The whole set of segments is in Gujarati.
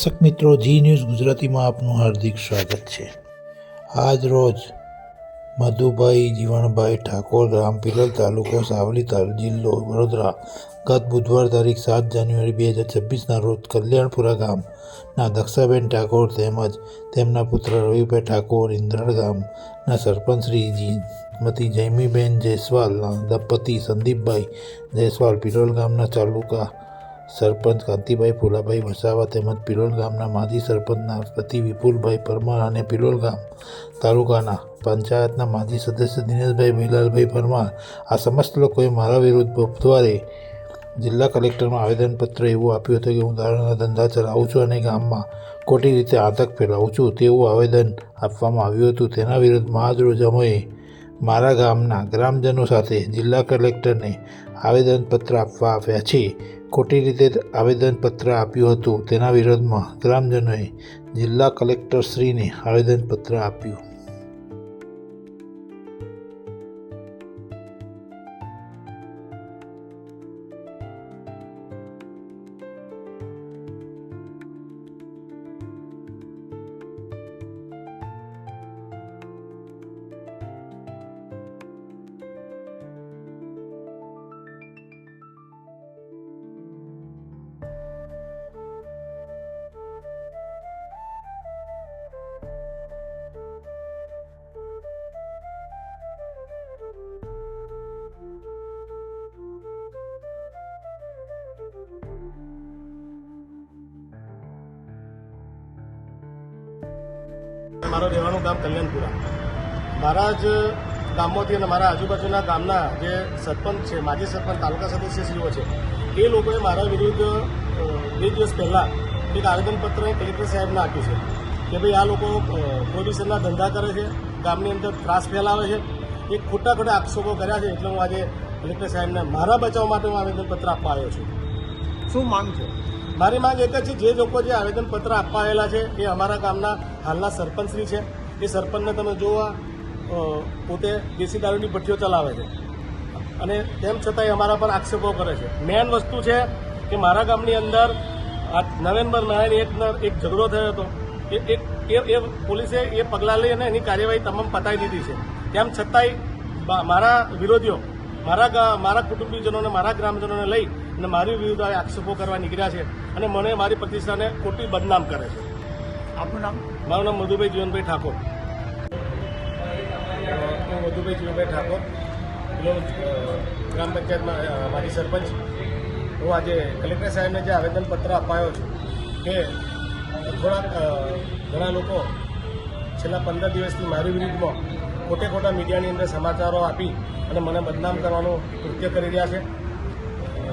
દર્શક મિત્રો, જી ન્યૂઝ ગુજરાતીમાં આપનું હાર્દિક સ્વાગત છે. આજ રોજ મધુભાઈ જીવણભાઈ ઠાકોર, ગ્રામ પિલોલ તાલુકો સાવલી તાલ જિલ્લો વડોદરા, ગત બુધવાર તારીખ સાત જાન્યુઆરી બે હજાર છવ્વીસના રોજ કલ્યાણપુરા ગામના દક્ષાબેન ઠાકોર તેમજ તેમના પુત્ર રવિભાઈ ઠાકોર, ઇન્દ્રાળ ગામના સરપંચ શ્રી શ્રીમતી જયમીબેન જયસ્વાલના દંપતી સંદીપભાઈ જયસ્વાલ પિલોલ ગામના તાલુકા સરપંચ કાંતિભાઈ ફુલાભાઈ વસાવા તેમજ પિલોલ ગામના માજી સરપંચના પતિ વિપુલભાઈ પરમાર અને પિલોલ ગામ તાલુકાના પંચાયતના માજી સદસ્ય દિનેશભાઈ મિલાલભાઈ પરમાર આ સમસ્ત લોકોએ મારા વિરુદ્ધ બુધવારે જિલ્લા કલેક્ટરમાં આવેદનપત્ર એવું આપ્યું હતું કે હું દારૂના ધંધા ચલાવું છું અને ગામમાં ખોટી રીતે આતંક ફેલાવું છું તેવું આવેદન આપવામાં આવ્યું હતું. તેના રોજ અમે મારા ગામના ગ્રામજનો સાથે જિલ્લા કલેક્ટરને આવેદનપત્ર આપવા આવ્યા છે ખોટી રીતે આવેદનપત્ર આપ્યું હતું. તેના વિરોધમાં ગ્રામજનોએ જિલ્લા કલેક્ટરશ્રીને આવેદનપત્ર આપ્યું. મારું રહેવાનું ગામ કલ્યાણપુરા. મારા જ ગામમાંથી અને મારા આજુબાજુના ગામના જે સરપંચ છે, માજી સરપંચ, તાલુકા સદસ્યશ્રીઓ છે એ લોકોએ મારા વિરુદ્ધ બે દિવસ પહેલાં એક આવેદનપત્ર કલેક્ટર સાહેબને આપ્યું છે કે ભાઈ આ લોકો પ્રોડ્યુસરના ધંધા કરે છે, ગામની અંદર ત્રાસ ફેલાવે છે. એ ખોટા ખોટા આક્ષેપો કર્યા છે એટલે હું આજે કલેક્ટર સાહેબને મારા બચાવ માટે હું આવેદનપત્ર આપવા આવ્યો છું. શું માંગ છે? મારી માંગ એક જ છે, જે લોકો જે આવેદનપત્ર આપવા આવેલા છે, એ અમારા ગામના હાલના સરપંચશ્રી છે. એ સરપંચને તમે જોવા પોતે દેશી દારૂની ભઠ્ઠીઓ ચલાવે છે. અને તેમ છતાંય અમારા પર આક્ષેપો કરે છે. મેન વસ્તુ છે કે મારા ગામની અંદર આ નવેમ્બર મહિનાની એક એક ઝઘડો થયો હતો. એ એક એ પોલીસે એ પગલાં લઈ અને એની કાર્યવાહી તમામ પતાવી દીધી છે. તેમ છતાંય મારા વિરોધીઓ, મારા મારા કુટુંબીજનોને, મારા ગ્રામજનોને લઈ અને મારી વિરુદ્ધ આ આક્ષેપો કરવા નીકળ્યા છે અને મને મારી પ્રતિષ્ઠાને ખોટી બદનામ કરે છે. આપનું નામ? મારું નામ મધુભાઈ જીવનભાઈ ઠાકોર. હું મધુભાઈ જીવનભાઈ ઠાકોર ગ્રામ પંચાયતમાં મારી સરપંચ. હું આજે કલેક્ટર સાહેબને જે આવેદનપત્ર અપાયો છું કે થોડાક ઘણા લોકો છેલ્લા પંદર દિવસથી મારી વિરુદ્ધમાં ખોટે ખોટા મીડિયાની અંદર સમાચારો આપી અને મને બદનામ કરવાનું કૃત્ય કરી રહ્યા છે.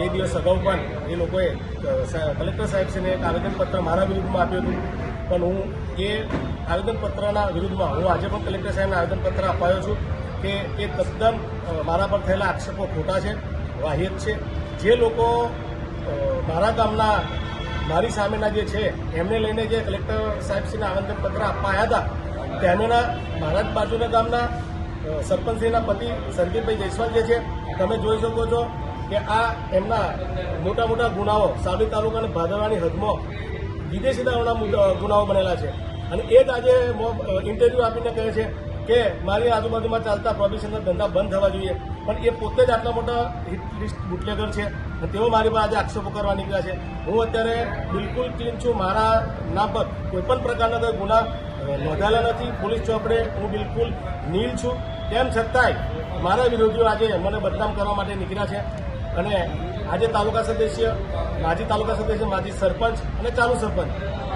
બે દિવસ અગાઉ પણ એ લોકોએ કલેક્ટર સાહેબશ્રીને એક આવેદનપત્ર મારા વિરુદ્ધમાં આપ્યું હતું. પણ હું એ આવેદનપત્રના વિરુદ્ધમાં, હું આજે પણ કલેક્ટર સાહેબને આવેદનપત્ર અપાયો છું કે એ તદ્દન મારા પર થયેલા આક્ષેપો ખોટા છે, વાહિયત છે. જે લોકો મારા ગામના, મારી સામેના જે છે, એમને લઈને જે કલેક્ટર સાહેબશ્રીને આવેદનપત્ર આવ્યા હતા તેમના મારા બાજુના ગામના સરપંચશ્રીના પતિ સંદીપભાઈ જયસ્વાલ જે છે, તમે જોઈ શકો છો કે આ એમના મોટા મોટા ગુનાઓ સાબરી તાલુકા અને ભાદરવાની હદમાં વિદેશી દારૂના ગુનાઓ બનેલા છે. અને એ જ આજે ઇન્ટરવ્યૂ આપીને કહે છે કે મારી આજુબાજુમાં ચાલતા પ્રોબિશનના ધંધા બંધ થવા જોઈએ. પણ એ પોતે જ આટલા મોટા હિટલિસ્ટ બુટલેગર છે તેઓ મારી પર આજે આક્ષેપો કરવા નીકળ્યા છે. હું અત્યારે બિલકુલ ક્લીન છું. મારા નામ પર કોઈપણ પ્રકારના ગુના નોંધાયેલા નથી. પોલીસ ચોપડે હું બિલકુલ નીલ છું. તેમ છતાંય મારા વિરોધીઓ આજે મને બદનામ કરવા માટે નીકળ્યા છે. અને આજે તાલુકા સદસ્ય, માજી તાલુકા સદસ્ય, માજી સરપંચ અને ચાલુ સરપંચ,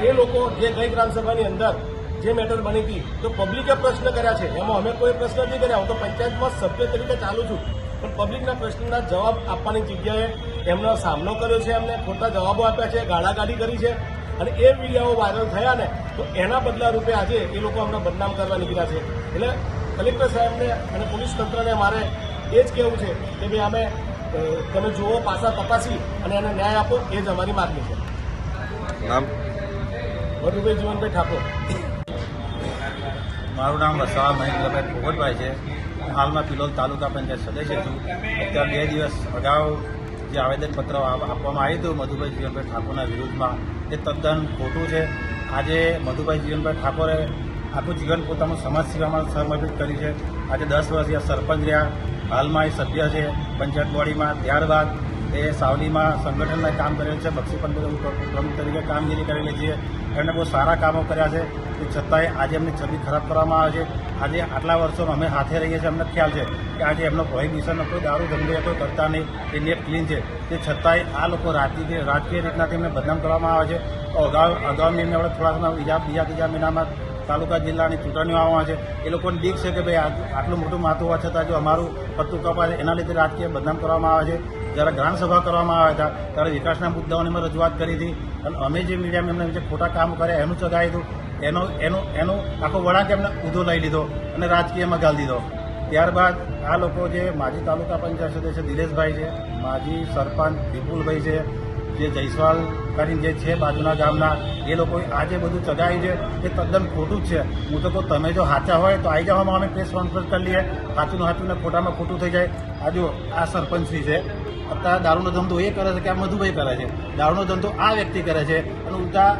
એ લોકો જે ગઈ ગ્રામસભાની અંદર જે મેટર બની હતી, તો પબ્લિકે પ્રશ્ન કર્યા છે. એમાં અમે કોઈ પ્રશ્ન નથી કર્યા. હું તો પંચાયતમાં સભ્ય તરીકે ચાલુ છું. પણ પબ્લિકના પ્રશ્નના જવાબ આપવાની જગ્યાએ એમનો સામનો કર્યો છે એમને ખોટા જવાબો આપ્યા છે ગાળાગાડી કરી છે. અને એ વીડિયો વાયરલ થયા ને, તો એના બદલા રૂપે આજે એ લોકો અમને બદનામ કરવા નીકળ્યા છે. એટલે કલેક્ટર સાહેબને અને પોલીસ તંત્રને મારે એ જ કહેવું છે કે ભાઈ, અમે તમે જુઓ પાછા તપાસી અને એને ન્યાય આપો એ જ અમારી માગણી છે. નામ? મધુભાઈ જીવનભાઈ ઠાકોર. મારું નામ વસાવા મહેન્દ્રભાઈ ભોગટભાઈ છે. હાલમાં પિલોલ તાલુકા પંચાયત સદસ્ય છું. અત્યારે બે દિવસ અગાઉ જે આવેદનપત્ર આપ- આપવામાં આવ્યું હતું મધુભાઈ જીવનભાઈ ઠાકોરના વિરુદ્ધમાં તે એ તદ્દન ખોટું છે. આજે મધુભાઈ જીવનભાઈ ઠાકોરે આખું જીવન પોતાનું સમાજ સેવામાં સમર્પિત કર્યું છે. આજે દસ વર્ષથી સરપંચ રહ્યા. હાલમાં એ સભ્ય છે પંચાયત બોડીમાં ત્યારબાદ એ સાવલીમાં સંગઠનના કામ કરેલ છે, બક્ષી પંથ પ્રમુખ તરીકે કામગીરી કરેલી છે. એમણે બહુ સારા કામો કર્યા છે તે છતાંય આજે એમની છબી ખરાબ કરવામાં આવે છે. આજે આટલા વર્ષો અમે હાથે રહીએ છીએ, અમને ખ્યાલ છે કે આજે એમનો પ્રોહિબિશનનો કોઈ દારૂ, ધંધો કોઈ કરતા નહીં. એ નેટ ક્લીન છે. તે છતાંય આ લોકો રાજકીય રાજકીય રીતના તેમને બદનામ કરવામાં આવે છે. અગાઉ અગાઉ એમને આપણે થોડા સમય બીજા બીજા ત્રીજા મહિનામાં તાલુકા જિલ્લાની ચૂંટણીઓ આવવા છે. એ લોકોને બીક છે કે ભાઈ આટલું મોટું માથું હોવા છતાં જો અમારું પત્તું કપાય એના લીધે રાજકીય બદનામ કરવામાં આવે છે. જ્યારે ગ્રામ સભા કરવામાં આવ્યા હતા, ત્યારે વિકાસના મુદ્દાઓની અમે રજૂઆત કરી હતી. અને અમે જે મીડિયામાં એમને જે ખોટા કામ કર્યા, એનું ચગાવી હતું એનો એનો એનો આખો વળાંક એમને ઊંધો લઈ લીધો અને રાજકીયમાં ગાળી દીધો. ત્યારબાદ આ લોકો જે માજી તાલુકા પંચાયત સદસ્ય દિલેશભાઈ છે, માજી સરપંચ વિપુલભાઈ છે જે જયસ્વાલ કરીને જે છે બાજુના ગામના, એ લોકોએ આ જે બધું ચગાવ્યું છે. એ તદ્દન ખોટું જ છે. હું તો કહું, તમે જો સાચા હોય તો આવી જવામાં અમે પ્રેસ કોન્ફરન્સ કરી લઈએ. સાચું સાચું ને ખોટામાં ખોટું થઈ જાય. આ જો આ સરપંચશ્રી છે. અત્યારે દારૂનો ધંધો એ કરે છે કે આ મધુભાઈ કરે છે. દારૂનો ધંધો આ વ્યક્તિ કરે છે. અને ઉલટા,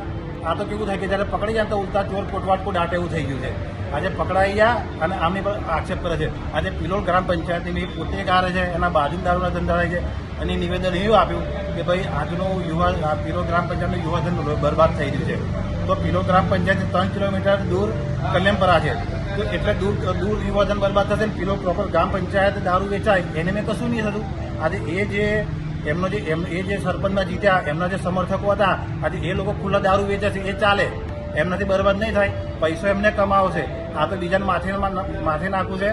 આ તો કેવું થાય કે જ્યારે પકડી જાય તો ઉલટા ચોર કોટવાટ કો એવું થઈ ગયું છે. આજે પકડાઈ ગયા અને આમની પર આક્ષેપ કરે છે. આજે પિલોલ ગ્રામ પંચાયતની પોતે કારે છે, એના બાજુ દારૂના ધંધા થાય છે. અને નિવેદન એવું આપ્યું કે ભાઈ આજનો યુવા પીરો ગ્રામ પંચાયતનું યુવાધન બરબાદ થઈ રહ્યું છે. તો પીરો ગ્રામ પંચાયત ત્રણ કિલોમીટર દૂર કલ્યાણપરા છે. તો એટલે દૂર દૂર યુવાધન બરબાદ થશે ને પિલોલ પ્રોપર ગ્રામ પંચાયત દારૂ વેચાય, એને મેં કશું નહીં થતું. આજે એ જે, એમનો જે, એમ, એ જે સરપંચમાં જીત્યા, એમના જે સમર્થકો હતા, આજે એ લોકો ખુલ્લા દારૂ વેચે છે, એ ચાલે. એમનાથી બરબાદ નહીં થાય. પૈસો એમને કમાવશે આ તો બીજાને માથે માથે નાખવું છે.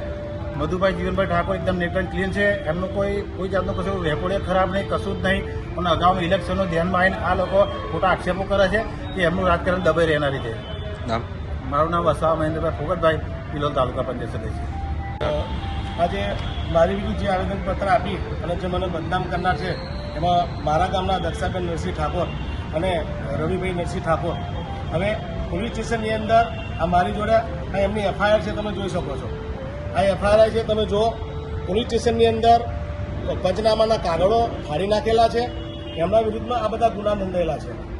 મધુભાઈ જીવનભાઈ ઠાકોર એકદમ નેટ એન્ડ ક્લીન છે. એમનું કોઈ કોઈ જાતનું કશું રેકોર્ડે ખરાબ નહીં કશું જ નહીં. અને અગાઉ ઇલેક્શનનું ધ્યાનમાં આવીને આ લોકો ખોટા આક્ષેપો કરે છે કે એમનું રાજકારણ દબાઈ રહેના રીતે મારું નામ વસાવા મહેન્દ્રભાઈ ફોગટભાઈ પિલોલ તાલુકા પંચાયત સદસ્ય. આજે મારી બીજું જે આવેદનપત્ર આપી અને જે મને બદનામ કરનાર છે એમાં મારા ગામના દક્ષાબેન નરસિંહ ઠાકોર અને રવિભાઈ નરસિંહ ઠાકોર. હવે પોલીસ સ્ટેશનની અંદર આ મારી જોડે આ એમની એફઆઈઆર છે તમે જોઈ શકો છો. આ એફઆઈઆર છે. તમે જુઓ, પોલીસ સ્ટેશનની અંદર પંચનામાના કાગળો ફાડી નાખેલા છે. એમના વિરુદ્ધમાં આ બધા ગુના નોંધાયેલા છે.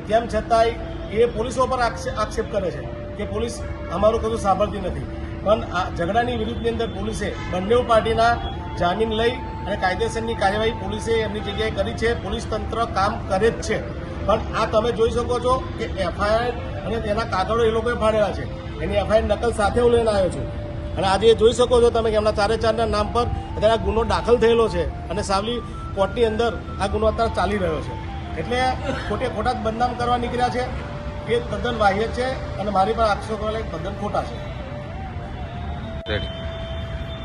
તેમ છતાંય એ પોલીસો પર આક્ષે- આક્ષેપ કરે છે કે પોલીસ અમારું કશું સાંભળતી નથી. પણ આ ઝઘડાની વિરુદ્ધની અંદર પોલીસે બંને પાર્ટીના જામીન લઈ અને કાયદેસરની કાર્યવાહી પોલીસે એમની જગ્યાએ કરી છે. પોલીસ તંત્ર કામ કરે જ છે. પણ આ તમે જોઈ શકો છો કે એફઆઈઆર અને તેના કાગળો એ લોકોએ ફાડેલા છે. એની એફઆઈઆર નકલ સાથે હું લઈને આવ્યો છું. અને આજે એ જોઈ શકો છો તમે કે એમના ચારે ચારના નામ પર અત્યારે આ ગુનો દાખલ થયેલો છે અને સાવલી કોર્ટની અંદર આ ગુનો અત્યારે ચાલી રહ્યો છે. એટલે ખોટે ખોટા જ બદનામ કરવા નીકળ્યા છે. એ તદ્દન બાહ્ય છે અને મારી પર આક્ષેપ કરવા તદ્દન ખોટા છે.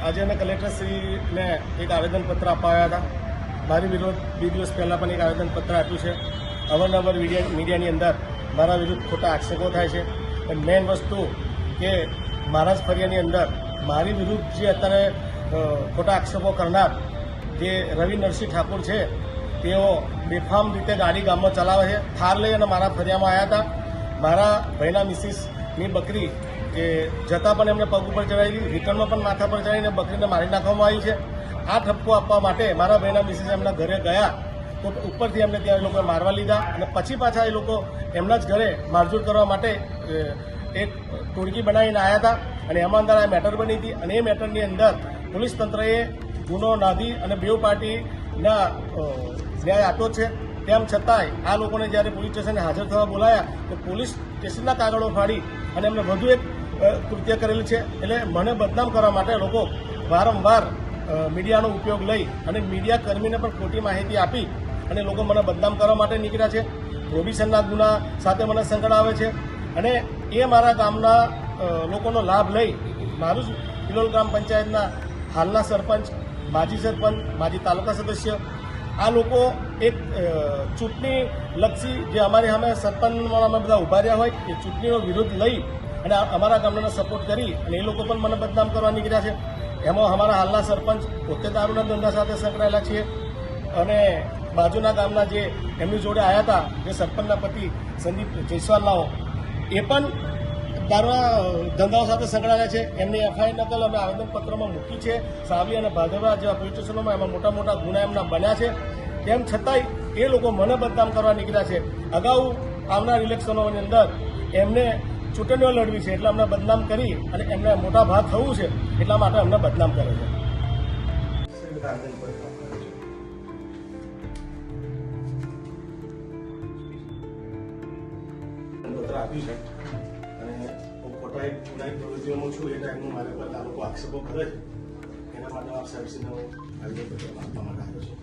આજે અમે કલેક્ટરશ્રીને એક આવેદનપત્ર અપાવ્યા હતા. મારી વિરોધ બે દિવસ પહેલાં પણ એક આવેદનપત્ર આપ્યું છે. અવારનવાર મીડિયા મીડિયાની અંદર મારા વિરુદ્ધ ખોટા આક્ષેપો થાય છે. પણ મેઇન વસ્તુ કે મારા જ ફરિયાની અંદર મારી વિરુદ્ધ જે અત્યારે ખોટા આક્ષેપો કરનાર જે રવિ નરસિંહ ઠાકોર છે, તેઓ બેફામ રીતે ગાડી ગામમાં ચલાવે છે, થાર લઈ અને મારા ફરિયામાં આવ્યા હતા. મારા ભાઈના મિસિસની બકરી કે જતાં પણ એમને પગ ઉપર ચડાવી રિટર્નમાં પણ માથા પર ચડાવીને બકરીને મારી નાખવામાં આવી છે. આ ઠપકો આપવા માટે મારા ભાઈના મિસિસ એમના ઘરે ગયા, તો ઉપરથી એમને ત્યાં એ લોકોએ મારવા લીધા અને પછી પાછા એ લોકો એમના જ ઘરે મારઝૂડ કરવા માટે એક ટોળકી બનાવીને આવ્યા હતા અને એમાં અંદર આ મેટર બની હતી અને એ મેટરની અંદર પોલીસ તંત્રએ ગુનો નાધી અને બેઉ પાર્ટીના ન્યાય આપ્યો છે. તેમ છતાંય આ લોકોને જ્યારે પોલીસ સ્ટેશને હાજર થવા બોલાયા, તો પોલીસ સ્ટેશનના કાગળો ફાડી અને એમને વધુ એક કૃત્ય કરેલું છે. એટલે મને બદનામ કરવા માટે લોકો વારંવાર મીડિયાનો ઉપયોગ લઈ અને મીડિયા કર્મીને પણ ખોટી માહિતી આપી અને લોકો મને બદનામ કરવા માટે નીકળ્યા છે. પ્રોબિશનના ગુના સાથે મને સંકળાવે છે. અને એ મારા ગામના લોકોનો લાભ લઈ મારું જ પિલોલ ગ્રામ પંચાયતના હાલના સરપંચ, માજી સરપંચ, માજી તાલુકા સદસ્ય, આ લોકો એક ચૂંટણી લક્ષી જે અમારી સામે સરપંચમાં અમે બધા ઊભા રહ્યા હોય, એ ચૂંટણીનો વિરોધ લઈ અને અમારા ગામડાને સપોર્ટ કરી અને એ લોકો પણ મને બદનામ કરવા નીકળ્યા છે. એમાં અમારા હાલના સરપંચ પોતે દારૂના ધંધા સાથે સંકળાયેલા છીએ અને બાજુના ગામના જે એમની જોડે આવ્યા હતા, જે સરપંચના પતિ સંદીપ જયસ્વાલનાઓ એ પણ દારૂના ધંધાઓ સાથે સંકળાયેલા છે. એમની એફઆઈઆર નકલ અમે આવેદનપત્રમાં મૂકી છે. સાવલી અને ભાદરવા જેવા પોલીસ સ્ટેશનોમાં એમાં મોટા મોટા ગુના એમના બન્યા છે. તેમ છતાંય એ લોકો મને બદનામ કરવા નીકળ્યા છે. અગાઉ આવનાર ઇલેક્શનોની અંદર એમને ચૂંટણીઓ લડવી છે એટલે અમને બદનામ કરી અને એમને મોટા ભાગ થવું છે. એટલા માટે અમને બદનામ કરે છે. આપ્યું છે. અને હું ખોટા એક ગુનાહિત પ્રવૃત્તિઓમાં છું એ ટાઈમનું મારે પર આ લોકો આક્ષેપો કરે છે. એના માટે આપ સાહેબશ્રીને હું આવેદનપત્ર આપવા માટે આવ્યો છું